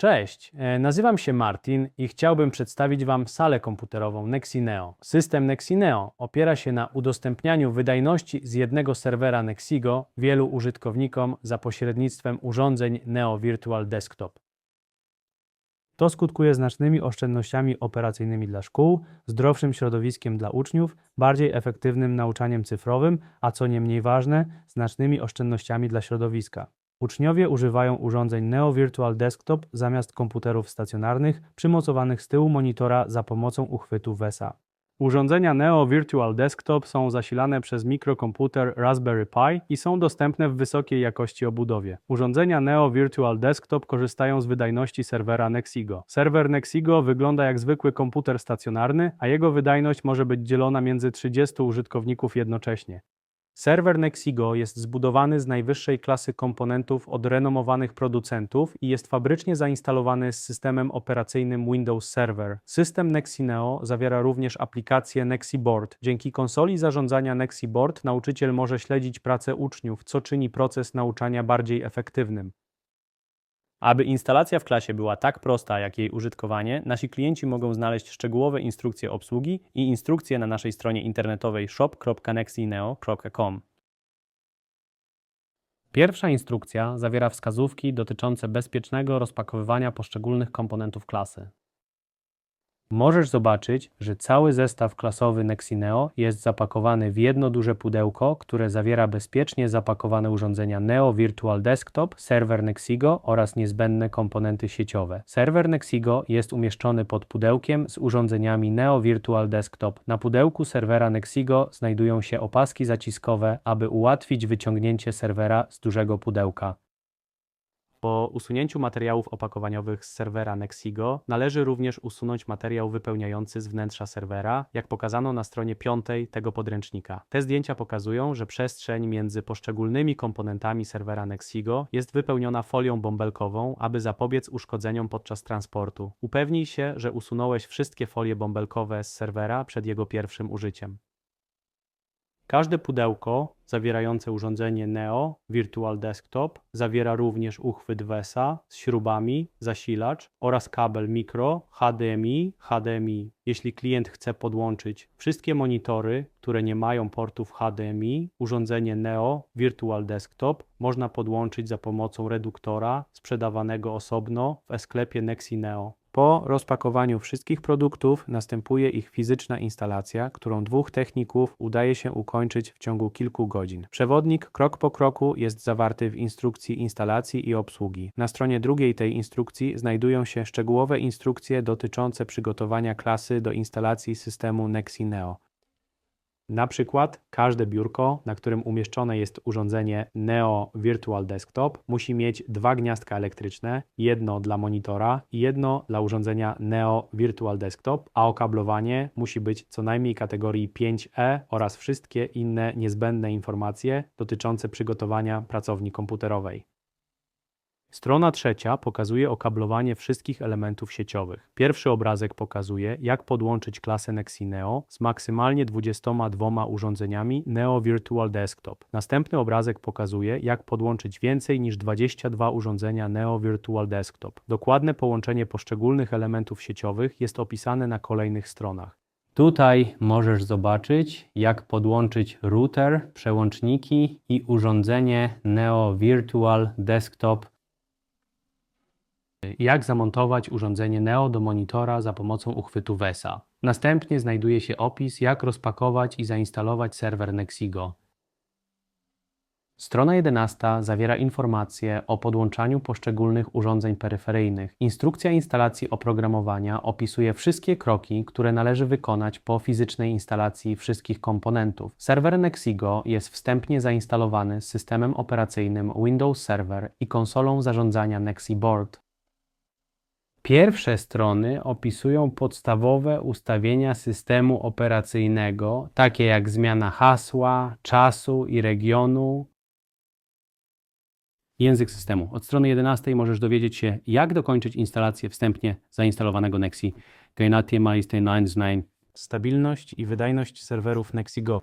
Cześć, e, nazywam się Martin i chciałbym przedstawić Wam salę komputerową Nexineo. System Nexineo opiera się na udostępnianiu wydajności z jednego serwera Nexigo wielu użytkownikom za pośrednictwem urządzeń Neo Virtual Desktop. To skutkuje znacznymi oszczędnościami operacyjnymi dla szkół, zdrowszym środowiskiem dla uczniów, bardziej efektywnym nauczaniem cyfrowym, a co nie mniej ważne, znacznymi oszczędnościami dla środowiska. Uczniowie używają urządzeń Neo Virtual Desktop zamiast komputerów stacjonarnych przymocowanych z tyłu monitora za pomocą uchwytu VESA. Urządzenia Neo Virtual Desktop są zasilane przez mikrokomputer Raspberry Pi i są dostępne w wysokiej jakości obudowie. Urządzenia Neo Virtual Desktop korzystają z wydajności serwera Nexigo. Serwer Nexigo wygląda jak zwykły komputer stacjonarny, a jego wydajność może być dzielona między 30 użytkowników jednocześnie. Serwer Nexigo jest zbudowany z najwyższej klasy komponentów od renomowanych producentów i jest fabrycznie zainstalowany z systemem operacyjnym Windows Server. System Nexineo zawiera również aplikację NexiBoard. Dzięki konsoli zarządzania NexiBoard nauczyciel może śledzić pracę uczniów, co czyni proces nauczania bardziej efektywnym. Aby instalacja w klasie była tak prosta jak jej użytkowanie, nasi klienci mogą znaleźć szczegółowe instrukcje obsługi i instrukcje na naszej stronie internetowej shop.nexineo.com. Pierwsza instrukcja zawiera wskazówki dotyczące bezpiecznego rozpakowywania poszczególnych komponentów klasy. Możesz zobaczyć, że cały zestaw klasowy Nexineo jest zapakowany w jedno duże pudełko, które zawiera bezpiecznie zapakowane urządzenia Neo Virtual Desktop, serwer Nexigo oraz niezbędne komponenty sieciowe. Serwer Nexigo jest umieszczony pod pudełkiem z urządzeniami Neo Virtual Desktop. Na pudełku serwera Nexigo znajdują się opaski zaciskowe, aby ułatwić wyciągnięcie serwera z dużego pudełka. Po usunięciu materiałów opakowaniowych z serwera Nexigo należy również usunąć materiał wypełniający z wnętrza serwera, jak pokazano na stronie 5 tego podręcznika. Te zdjęcia pokazują, że przestrzeń między poszczególnymi komponentami serwera Nexigo jest wypełniona folią bąbelkową, aby zapobiec uszkodzeniom podczas transportu. Upewnij się, że usunąłeś wszystkie folie bąbelkowe z serwera przed jego pierwszym użyciem. Każde pudełko zawierające urządzenie Neo Virtual Desktop zawiera również uchwyt VESA z śrubami, zasilacz oraz kabel mikro HDMI, HDMI. Jeśli klient chce podłączyć wszystkie monitory, które nie mają portów HDMI, urządzenie Neo Virtual Desktop można podłączyć za pomocą reduktora sprzedawanego osobno w e-sklepie Nexineo. Po rozpakowaniu wszystkich produktów następuje ich fizyczna instalacja, którą dwóch techników udaje się ukończyć w ciągu kilku godzin. Przewodnik krok po kroku jest zawarty w instrukcji instalacji i obsługi. Na stronie drugiej tej instrukcji znajdują się szczegółowe instrukcje dotyczące przygotowania klasy do instalacji systemu Nexineo. Na przykład każde biurko, na którym umieszczone jest urządzenie Neo Virtual Desktop, musi mieć dwa gniazdka elektryczne, jedno dla monitora i jedno dla urządzenia Neo Virtual Desktop, a okablowanie musi być co najmniej kategorii 5E oraz wszystkie inne niezbędne informacje dotyczące przygotowania pracowni komputerowej. Strona trzecia pokazuje okablowanie wszystkich elementów sieciowych. Pierwszy obrazek pokazuje, jak podłączyć klasę Nexineo z maksymalnie 22 urządzeniami Neo Virtual Desktop. Następny obrazek pokazuje, jak podłączyć więcej niż 22 urządzenia Neo Virtual Desktop. Dokładne połączenie poszczególnych elementów sieciowych jest opisane na kolejnych stronach. Tutaj możesz zobaczyć, jak podłączyć router, przełączniki i urządzenie Neo Virtual Desktop jak zamontować urządzenie Neo do monitora za pomocą uchwytu VESA. Następnie znajduje się opis, jak rozpakować i zainstalować serwer Nexigo. Strona 11 zawiera informacje o podłączaniu poszczególnych urządzeń peryferyjnych. Instrukcja instalacji oprogramowania opisuje wszystkie kroki, które należy wykonać po fizycznej instalacji wszystkich komponentów. Serwer Nexigo jest wstępnie zainstalowany z systemem operacyjnym Windows Server i konsolą zarządzania NexiBoard. Pierwsze strony opisują podstawowe ustawienia systemu operacyjnego, takie jak zmiana hasła, czasu i regionu. Język systemu. Od strony 11 możesz dowiedzieć się, jak dokończyć instalację wstępnie zainstalowanego Nexi. Gainatie Maiste 99. Stabilność i wydajność serwerów Nexigo.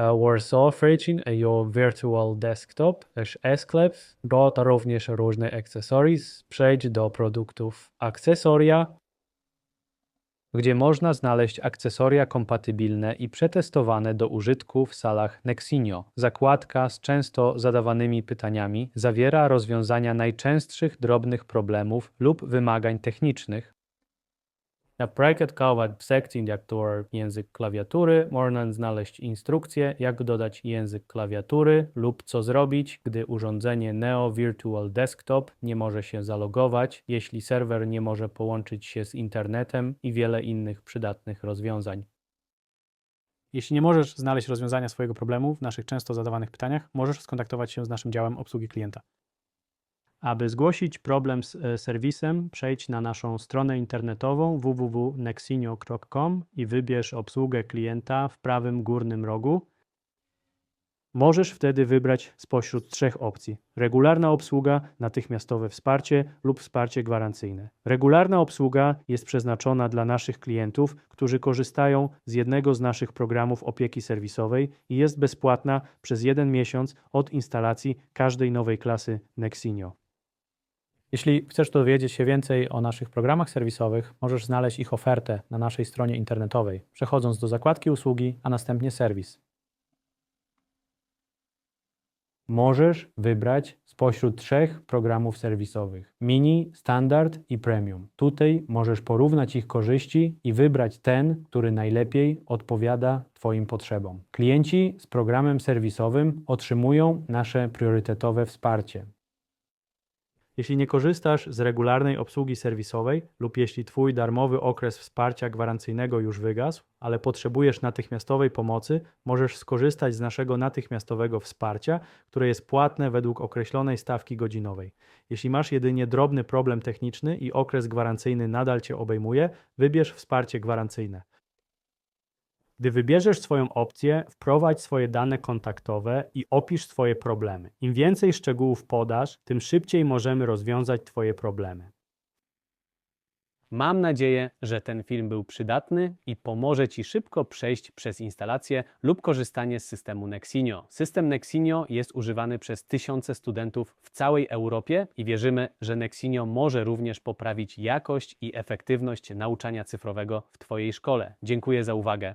Warsaw Frecin your virtual desktop, e-sklep, dodał również różne accessories. Przejdź do produktów akcesoria, gdzie można znaleźć akcesoria kompatybilne i przetestowane do użytku w salach Nexinio. Zakładka z często zadawanymi pytaniami zawiera rozwiązania najczęstszych drobnych problemów lub wymagań technicznych. Na Bracket.com w sekcji to język klawiatury można znaleźć instrukcję, jak dodać język klawiatury lub co zrobić, gdy urządzenie Neo Virtual Desktop nie może się zalogować, jeśli serwer nie może połączyć się z internetem i wiele innych przydatnych rozwiązań. Jeśli nie możesz znaleźć rozwiązania swojego problemu w naszych często zadawanych pytaniach, możesz skontaktować się z naszym działem obsługi klienta. Aby zgłosić problem z e, serwisem, przejdź na naszą stronę internetową www.nexinio.com i wybierz obsługę klienta w prawym górnym rogu. Możesz wtedy wybrać spośród trzech opcji: regularna obsługa, natychmiastowe wsparcie lub wsparcie gwarancyjne. Regularna obsługa jest przeznaczona dla naszych klientów, którzy korzystają z jednego z naszych programów opieki serwisowej i jest bezpłatna przez jeden miesiąc od instalacji każdej nowej klasy Nexinio. Jeśli chcesz dowiedzieć się więcej o naszych programach serwisowych, możesz znaleźć ich ofertę na naszej stronie internetowej, przechodząc do zakładki usługi, a następnie serwis. Możesz wybrać spośród trzech programów serwisowych: Mini, Standard i Premium. Tutaj możesz porównać ich korzyści i wybrać ten, który najlepiej odpowiada Twoim potrzebom. Klienci z programem serwisowym otrzymują nasze priorytetowe wsparcie. Jeśli nie korzystasz z regularnej obsługi serwisowej lub jeśli Twój darmowy okres wsparcia gwarancyjnego już wygasł, ale potrzebujesz natychmiastowej pomocy, możesz skorzystać z naszego natychmiastowego wsparcia, które jest płatne według określonej stawki godzinowej. Jeśli masz jedynie drobny problem techniczny i okres gwarancyjny nadal Cię obejmuje, wybierz wsparcie gwarancyjne. Gdy wybierzesz swoją opcję, wprowadź swoje dane kontaktowe i opisz swoje problemy. Im więcej szczegółów podasz, tym szybciej możemy rozwiązać Twoje problemy. Mam nadzieję, że ten film był przydatny i pomoże Ci szybko przejść przez instalację lub korzystanie z systemu Nexinio. System Nexinio jest używany przez tysiące studentów w całej Europie i wierzymy, że Nexinio może również poprawić jakość i efektywność nauczania cyfrowego w Twojej szkole. Dziękuję za uwagę.